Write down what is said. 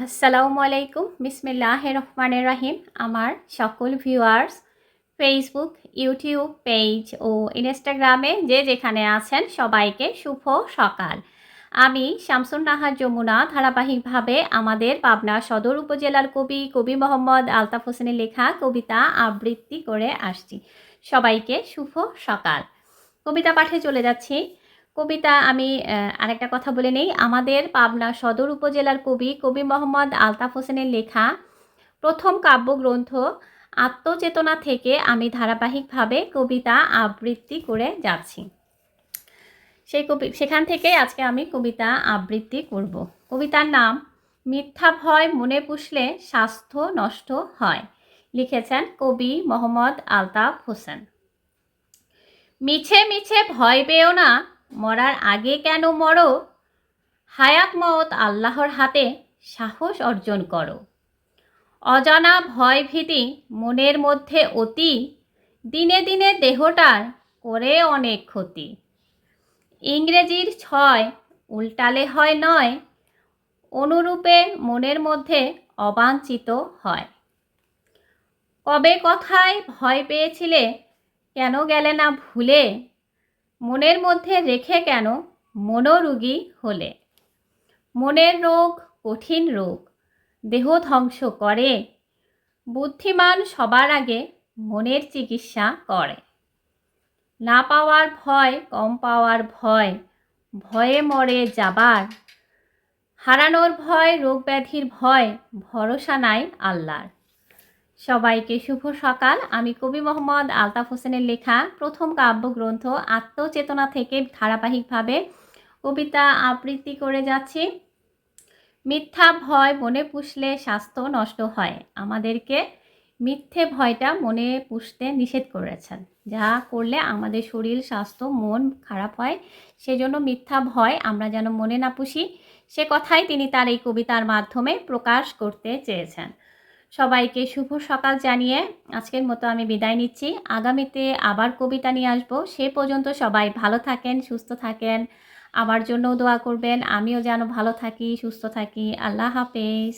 আসসালামু আলাইকুম বিসমিল্লাহ রহমানের রাহিম আমার সকল ভিউয়ার্স ফেসবুক ইউটিউব পেজ ও ইনস্টাগ্রামে যে যেখানে আছেন সবাইকে শুভ সকাল আমি শামসুন নাহার যমুনা ধারাবাহিকভাবে আমাদের পাবনা সদর উপজেলার কবি কবি মোহাম্মদ আলতাফ হোসেনের লেখা কবিতা আবৃত্তি করে আসছি। সবাইকে শুভ সকাল। কবিতা পাঠে চলে যাচ্ছি। কবিতা আমি আরেকটা কথা বলে নেই। আমাদের পাবনা সদর উপজেলার কবি কবি মোহাম্মদ আলতাফ হোসেনের লেখা প্রথম কাব্যগ্রন্থ, আত্মচেতনা থেকে আমি ধারাবাহিকভাবে কবিতা আবৃত্তি করে যাচ্ছি। সেই কবি, সেখান থেকে আজকে আমি কবিতা আবৃত্তি করব। কবিতার নাম, মিথ্যা ভয় মনে পুষলে স্বাস্থ্য নষ্ট হয়, লিখেছেন কবি মোহাম্মদ আলতাফ হোসেন। মিছে মিছে ভয় পেও না মরার আগে কেন মরো? হায়াত মত আল্লাহর হাতে সাহস অর্জন করো। অজানা ভয় ভীতি মনের মধ্যে অতি, দিনে দিনে দেহটার করে অনেক ক্ষতি। ইংরেজির ছয় উল্টালে হয় নয়, অনুরূপে মনের মধ্যে অবাঞ্ছিত হয়। কবে কথায় ভয় পেয়েছিলে? কেন গেলে না ভুলে? মনের মধ্যে রেখে কেন মনোরোগী হলে? মনের রোগ, কঠিন রোগ, দেহ ধ্বংস করে। বুদ্ধিমান সবার আগে মনের চিকিৎসা করে। না পাওয়ার ভয়, কম পাওয়ার ভয়, ভয়ে মরে যাবার। হারানোর ভয় রোগ ব্যাধির ভয়, ভরসা নাই আল্লাহর। সবাইকে শুভ সকাল। আমি কবি মোহাম্মদ আলতাফ হোসেনের লেখা প্রথম কাব্যগ্রন্থ আত্মচেতনা থেকে ধারাবাহিকভাবে কবিতা আবৃত্তি করে যাচ্ছি। মিথ্যা ভয় মনে পুষলে স্বাস্থ্য নষ্ট হয়। আমাদেরকে মিথ্যে ভয়টা মনে পুষতে নিষেধ করেছেন। যা করলে আমাদের শরীর, স্বাস্থ্য, মন খারাপ হয়। সেজন্য মিথ্যা ভয় আমরা যেন মনে না পুষি। সে কথাই তিনি তার এই কবিতার মাধ্যমে প্রকাশ করতে চেয়েছেন। সবাইকে শুভ সকাল জানিয়ে আজকের মতো আমি বিদায় নিচ্ছি। আগামীতে আবার কবিতা নিয়ে আসব। সে পর্যন্ত সবাই ভালো থাকেন, সুস্থ থাকেন। আমার জন্যও দোয়া করবেন। আমিও যেন ভালো থাকি, সুস্থ থাকি। আল্লাহ হাফেজ।